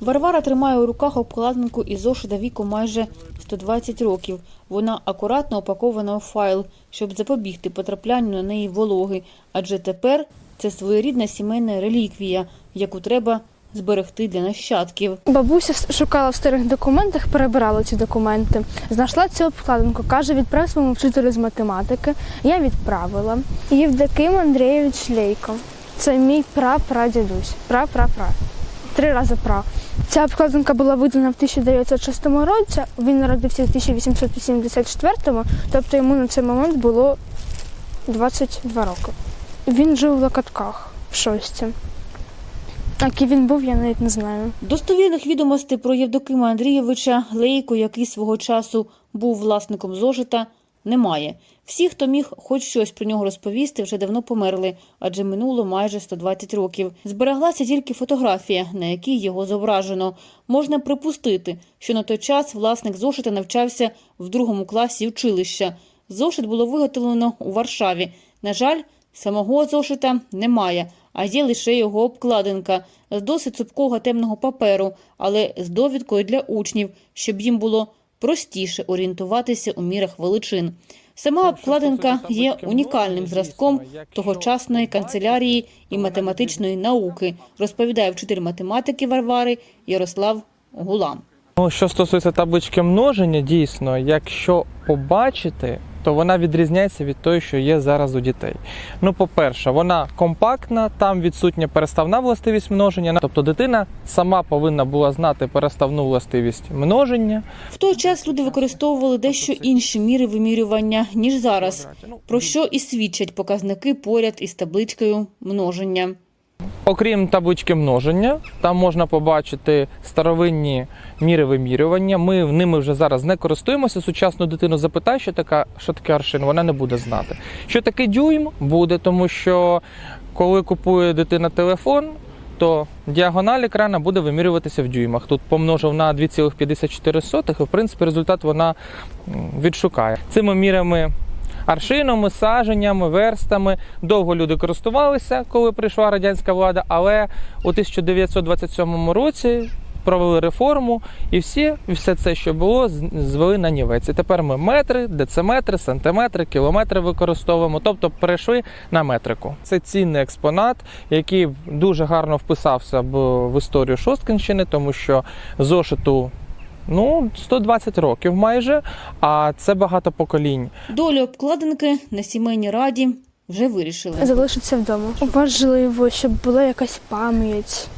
Варвара тримає у руках обкладинку із зошита віку майже 120 років. Вона акуратно упакована у файл, щоб запобігти потраплянню на неї вологи, адже тепер це своєрідна сімейна реліквія, яку треба зберегти для нащадків. Бабуся шукала в старих документах, перебирала ці документи. Знайшла цю обкладинку. Каже, відправ своєму вчителю з математики. Я відправила. Євдоким Андрійович Шлейко. Це мій прапрадідусь. Пра-пра-пра. Три рази пра. Ця обкладинка була видана в 1906 році. Він народився в 1884, тобто йому на цей момент було 22 роки. Він жив в Локотках в шості. Який він був, я навіть не знаю. Достовірних відомостей про Євдокима Андрійовича Лейко, який свого часу був власником зошита, немає. Всі, хто міг хоч щось про нього розповісти, вже давно померли, адже минуло майже 120 років. Збереглася тільки фотографія, на якій його зображено. Можна припустити, що на той час власник зошита навчався в другому класі училища. Зошит було виготовлено у Варшаві. На жаль, самого зошита немає, а є лише його обкладинка з досить цупкого темного паперу, але з довідкою для учнів, щоб їм було простіше орієнтуватися у мірах величин. Сама обкладинка є унікальним зразком тогочасної канцелярії і математичної науки, розповідає вчитель математики Варвари Ярослав Гулам. Ну, що стосується таблички множення, дійсно, якщо побачити, то вона відрізняється від тої, що є зараз у дітей. Ну, по-перше, вона компактна, там відсутня переставна властивість множення. Тобто дитина сама повинна була знати переставну властивість множення. В той час люди використовували дещо інші міри вимірювання ніж зараз, про що і свідчать показники поряд із табличкою множення. Окрім таблички множення, там можна побачити старовинні міри вимірювання. Ми ними вже зараз не користуємося. Сучасну дитину запитай, що така, що таке аршин, вона не буде знати. Що таке дюйм буде, тому що коли купує дитина телефон, то діагональ екрана буде вимірюватися в дюймах. Тут помножив на 2,54, і в принципі результат вона відшукає. Цими мірами аршинами, саженнями, верстами. Довго люди користувалися, коли прийшла радянська влада, але у 1927 році провели реформу, і всі, все це, що було, звели на нівець. І тепер ми метри, дециметри, сантиметри, кілометри використовуємо, тобто перейшли на метрику. Це цінний експонат, який дуже гарно вписався в історію Шосткинщини, тому що зошиту. Ну, 120 років майже, а це багато поколінь. Долю обкладинки на сімейній раді вже вирішили. Залишиться вдома. Важливо, щоб була якась пам'ять.